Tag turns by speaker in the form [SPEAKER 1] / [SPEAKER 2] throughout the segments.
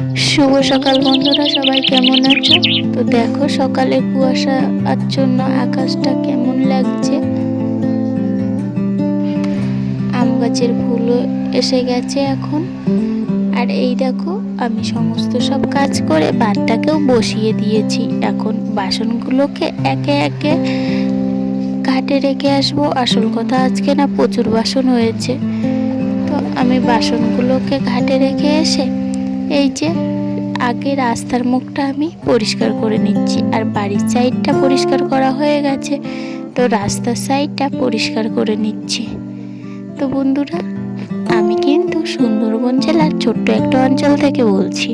[SPEAKER 1] শুভ সকাল বন্ধুরা, সবাই কেমন আছো? তো দেখো সকালে কুয়াশা আচ্ছন্ন আকাশটা কেমন লাগছে। আম গাছের ফুলও এসে গেছে এখন। আর এই দেখো, আমি সমস্ত সব কাজ করে ভাতটাকেও বসিয়ে দিয়েছি। এখন বাসনগুলোকে একে একে ঘাটে রেখে আসব। আসল কথা আজকে না প্রচুর বাসন হয়েছে। তো আমি বাসনগুলোকে ঘাটে রেখে এসে এই যে, আগে রাস্তার মুখটা আমি পরিষ্কার করে নিচ্ছি, আর বাড়ির সাইডটা পরিষ্কার করা হয়ে গেছে, তো রাস্তার সাইডটা পরিষ্কার করে নিচ্ছি। তো বন্ধুরা, আমি কিন্তু সুন্দরবন জেলার ছোট্ট একটা অঞ্চল থেকে বলছি।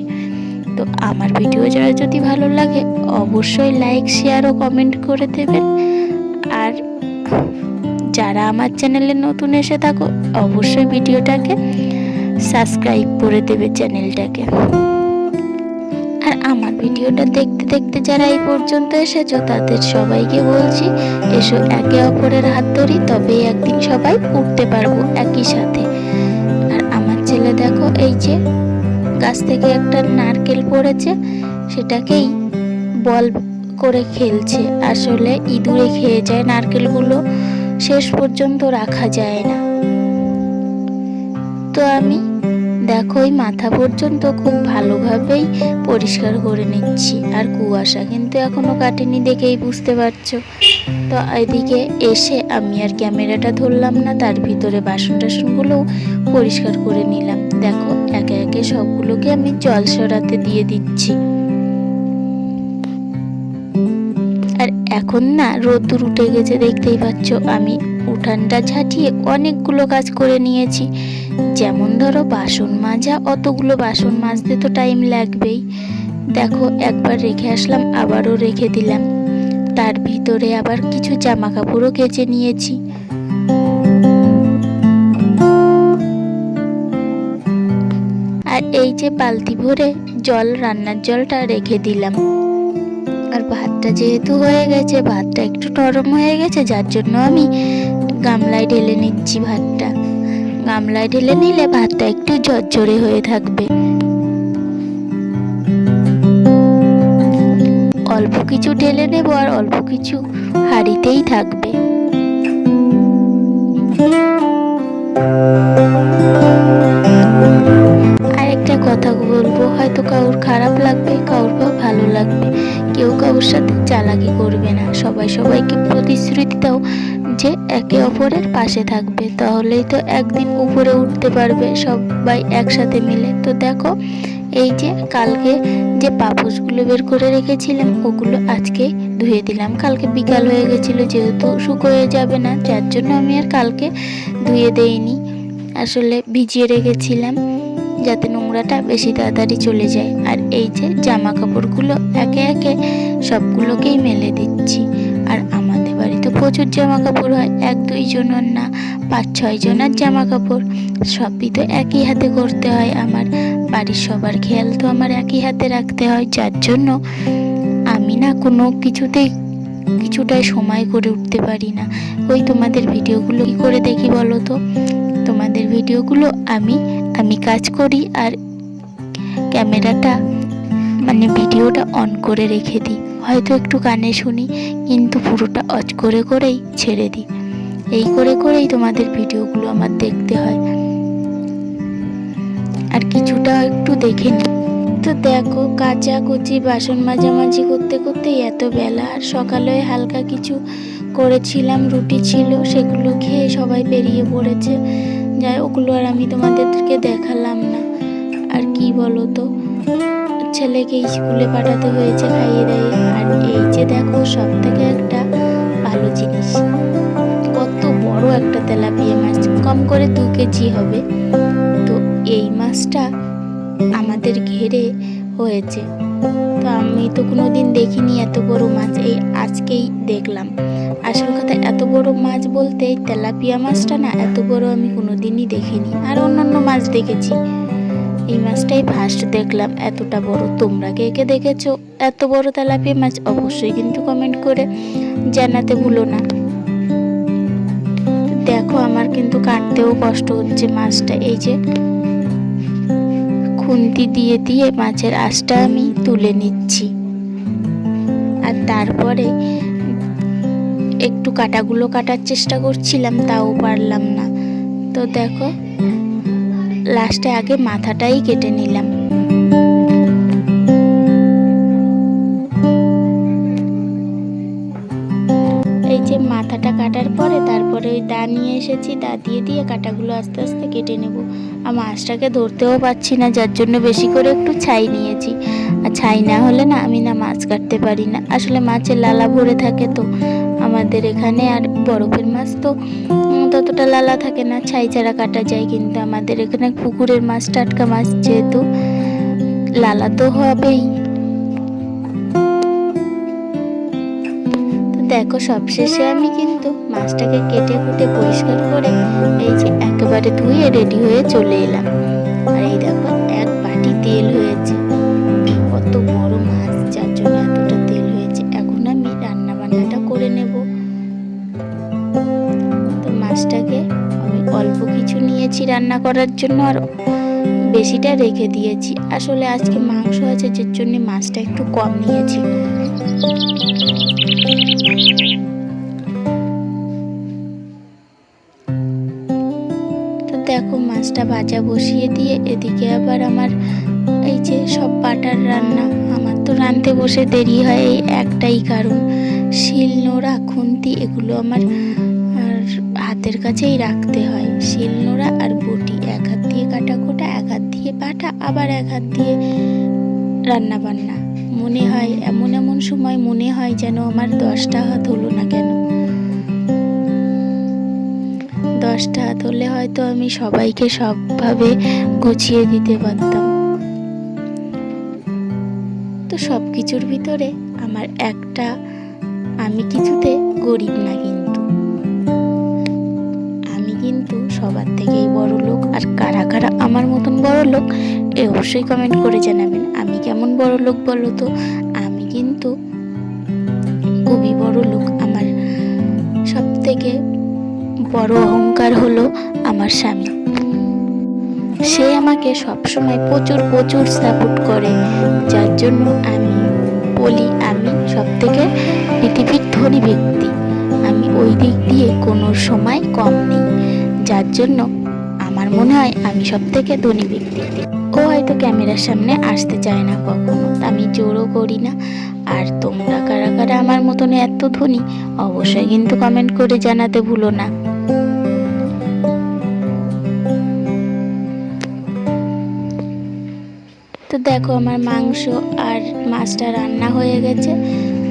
[SPEAKER 1] তো আমার ভিডিও যারা যদি ভালো লাগে, অবশ্যই লাইক, শেয়ার ও কমেন্ট করে দেবেন। আর যারা আমার চ্যানেলে নতুন এসে থাকো, অবশ্যই ভিডিওটাকে সাবস্ক্রাইব করে দেবে চ্যানেলটাকে। আর আমার ভিডিওটা দেখতে দেখতে যারা এই পর্যন্ত এসেছ, তাদের সবাইকে বলছি, এসো একে অপরের হাত ধরি, তবেই একদিন সবাই উঠতে পারব একই সাথে। আর আমার ছেলে দেখো, এই যে গাছ থেকে একটা নারকেল পড়েছে, সেটাকেই বল করে খেলছে। আসলে ইঁদুরে খেয়ে যায়, নারকেলগুলো শেষ পর্যন্ত রাখা যায় না। তো আমি। দেখো ওই মাথা পর্যন্ত খুব ভালোভাবেই পরিষ্কার করে নিচ্ছি। আর কুয়াশা কিন্তু এখনও কাটেনি দেখেই বুঝতে পারছ। তো এদিকে এসে আমি আর ক্যামেরাটা ধরলাম না, তার ভিতরে বাসন টাসনগুলোও পরিষ্কার করে নিলাম। দেখো, একে একে সবগুলোকে আমি জল সরাতে দিয়ে দিচ্ছি। আর এখন না রোদ্দুর উঠে গেছে দেখতেই পাচ্ছ। আমি উঠানটা ঝাঁটিয়ে অনেকগুলো কাজ করে নিয়েছি। যেমন ধরো বাসন মাজা, অতগুলো বাসন মাজতে তো টাইম লাগবেই। দেখো, একবার রেখে আসলাম, আবারও রেখে দিলাম। তার ভিতরে আবার কিছু জামা কাপড়ও কেচে নিয়েছি। আর এই যে বালতি ভরে জল, রান্নার জলটা রেখে দিলাম। আর ভাতটা যেহেতু হয়ে গেছে, ভাতটা একটু নরম হয়ে গেছে, যার জন্য আমি গামলায় ঢেলে নিচ্ছি ভাতটা। গামলায় ঢেলে নিলে ভাতটা একটু ঝরঝরে হয়ে থাকবে। অল্প কিছু ঢেলে নেব আর অল্প কিছু হাঁড়িতেই থাকবে। আর একটা কথা বলব, হয়তো কারোর খারাপ লাগবে কারোর বা ভালো লাগবে। কেউ কারোর সাথে চালাকি করবে না। সবাই সবাইকে প্রতিশ্রুতি দাও যে একে অপরের পাশে থাকবে, তাহলেই তো একদিন উপরে উঠতে পারবে সবাই একসাথে মিলে। তো দেখো, এই যে কালকে যে পাপোশগুলো বের করে রেখেছিলাম, ওগুলো আজকে ধুয়ে দিলাম। কালকে বিকাল হয়ে গেছিল, যেহেতু শুকোয়ে যাবে না, যার জন্য আমি আর কালকে ধুয়ে দেইনি। আসলে ভিজিয়ে রেখেছিলাম, যাতে নোংরাটা বেশি তাড়াতাড়ি চলে যায়। আর এই যে জামা কাপড়গুলো একে একে সবগুলোকেই মেলে দিচ্ছি। প্রচুর জামা কাপড় হয়, এক দুই জনের না, পাঁচ ছয় জনের জামা কাপড় সবই তো একই হাতে করতে হয় আমার, বাড়ির সবার খেয়াল তো আমার একই হাতে রাখতে হয়, যার জন্য আমি না কোনো কিছুতেই, কিছুটাই সময় করে উঠতে পারি না। ওই তোমাদের ভিডিওগুলো কী করে দেখি বলো তো? তোমাদের ভিডিওগুলো আমি আমি কাজ করি আর ক্যামেরাটা মানে ভিডিওটা অন করে রেখে দিই। হয়তো একটু কানে শুনি, কিন্তু পুরোটা অজ করে করেই ছেড়ে দিই। এই করে করেই তোমাদের ভিডিওগুলো আমার দেখতে হয়। আর কিছুটা একটু দেখে নিই তো দেখো কাচা কুচি বাসন মাঝামাঝি করতে করতেই এত বেলা, আর সকালে হালকা কিছু করেছিলাম, রুটি ছিল, সেগুলো খেয়ে সবাই বেরিয়ে পড়েছে। যাই ওগুলো আর আমি তোমাদেরকে দেখালাম না। আর কি বলো তো? ছেলেকে স্কুলে পাঠাতে হয়েছে খাইয়ে দেয় আর এই যে দেখো সব থেকে একটা ভালো জিনিস। কত বড় একটা তেলাপিয়া মাছ, কম করে দু কেজি হবে। তো এই মাছটা আমাদের ঘেরে হয়েছে। তো আমি তো কোনো দিন দেখিনি এত বড় মাছ, এই আজকেই দেখলাম। আসল কথা, এত বড় মাছ বলতে তেলাপিয়া মাছটা না, এত বড় আমি কোনো দিনই দেখিনি। আর অন্যান্য মাছ দেখেছি। এই মাছটাই ফার্স্ট দেখলাম, এতটা বড় তোমরা কে কে দেখেছ? এত বড় তেলাপিয়া মাছ অবশ্যই কিন্তু কমেন্ট করে জানাতে ভুলো না। দেখো আমার কিন্তু কাটতেও কষ্ট হচ্ছে মাছটা এই যে খুন্তি দিয়ে দিয়ে মাছের আঁশটা আমি তুলে নিচ্ছি। আর তারপরে একটু কাটাগুলো কাটার চেষ্টা করছিলাম, তাও পারলাম না। তো দেখো লাস্টে আগে মাথাটাই কেটে নিলাম। এই যে মাথাটা কাটার পরে তারপরে ওই দা নিয়ে এসেছি, দা দিয়ে দিয়ে কাটাগুলো আস্তে আস্তে কেটে নেব। আর মাছটাকে ধরতেও পারছি না, যার জন্য বেশি করে একটু ছাই নিয়েছি। আর ছাই না হলে না আমি না মাছ কাটতে পারি না। আসলে মাছের লালা ভরে থাকে তো। আমাদের এখানে আর বরফের মাছ তো ততটা লালা থাকে না, ছাই ছাড়া কাটা যায়, কিন্তু আমাদের এখানে পুকুরের মাছ, টাটকা মাছ যেহেতু লালা তো হবেই। দেখো, সবশেষে আমি কিন্তু মাছটাকে কেটে কুটে পরিষ্কার করে এই যে একেবারে ধুয়ে রেডি হয়ে চলে এলাম। আর এই দেখো, এক বাটি তেল হয়েছে। কত বড় মাছটাকে আমি অল্প কিছু নিয়েছি রান্না করার জন্য আর বেশিটা রেখে দিয়েছি। আসলে আজকে মাংস আছে যার জন্য মাছটা একটু কম নিয়েছি। তো দেখো মাছটা ভাজা বসিয়ে দিয়ে এদিকে আবার আমার এই যে সব বাটার রান্না, আমার তো রাঁধতে বসে দেরি হয়, এই একটাই কারণ। শিল নোড়া খুন্তি, এগুলো আমার হাতের কাছেই রাখতে হয়। শিল নোড়া আর বটি এক হাত দিয়ে কাটা কোটা এক হাত দিয়ে বাটা, আবার এক হাত দিয়ে রান্না বান্না। মনে হয়, এমন এমন সময় মনে হয় যেন আমার দশটা হাত হলো না কেন। দশটা হাত হলে হয়তো আমি সবাইকে সবভাবে গুছিয়ে দিতে পারতাম। তো সব কিছুর ভিতরে আমার একটা, আমি কিছুতে গরিব না কিন্তু। সবার থেকেই বড় লোক। আর কারা কারা আমার মতন বড় লোক, এ অবশ্যই কমেন্ট করে জানাবেন। আমি কেমন বড় লোক বলো তো? আমি কিন্তু খুবই বড় লোক। আমার সব থেকে বড় অহংকার হলো আমার স্বামী। সে আমাকে সবসময় প্রচুর প্রচুর সাপোর্ট করে। যার জন্য আমি বলি, আমি সব থেকে পৃথিবীর ধনী ব্যক্তি। আমি ওই দিক দিয়ে কোনো সময় কম নেই। যার জন্য আমার মনে হয় আমি সব থেকে ধনী ব্যক্তি। ও হয়তো ক্যামেরার সামনে আসতে চায় না কখনো। আমি জোরও করি না। আর তোমরা কারা কারা আমার মতন এত ধনী, অবশ্যই কিন্তু কমেন্ট করে জানাতে ভুলো না। তো দেখো আমার মাংস আর মাছটা রান্না হয়ে গেছে।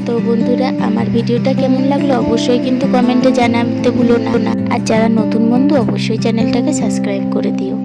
[SPEAKER 1] তো বন্ধুরা, আমার ভিডিওটা কেমন লাগল অবশ্যই কিন্তু কমেন্টে জানাতে ভুলো না। আর যারা নতুন বন্ধু, অবশ্যই চ্যানেলটাকে সাবস্ক্রাইব করে দিও।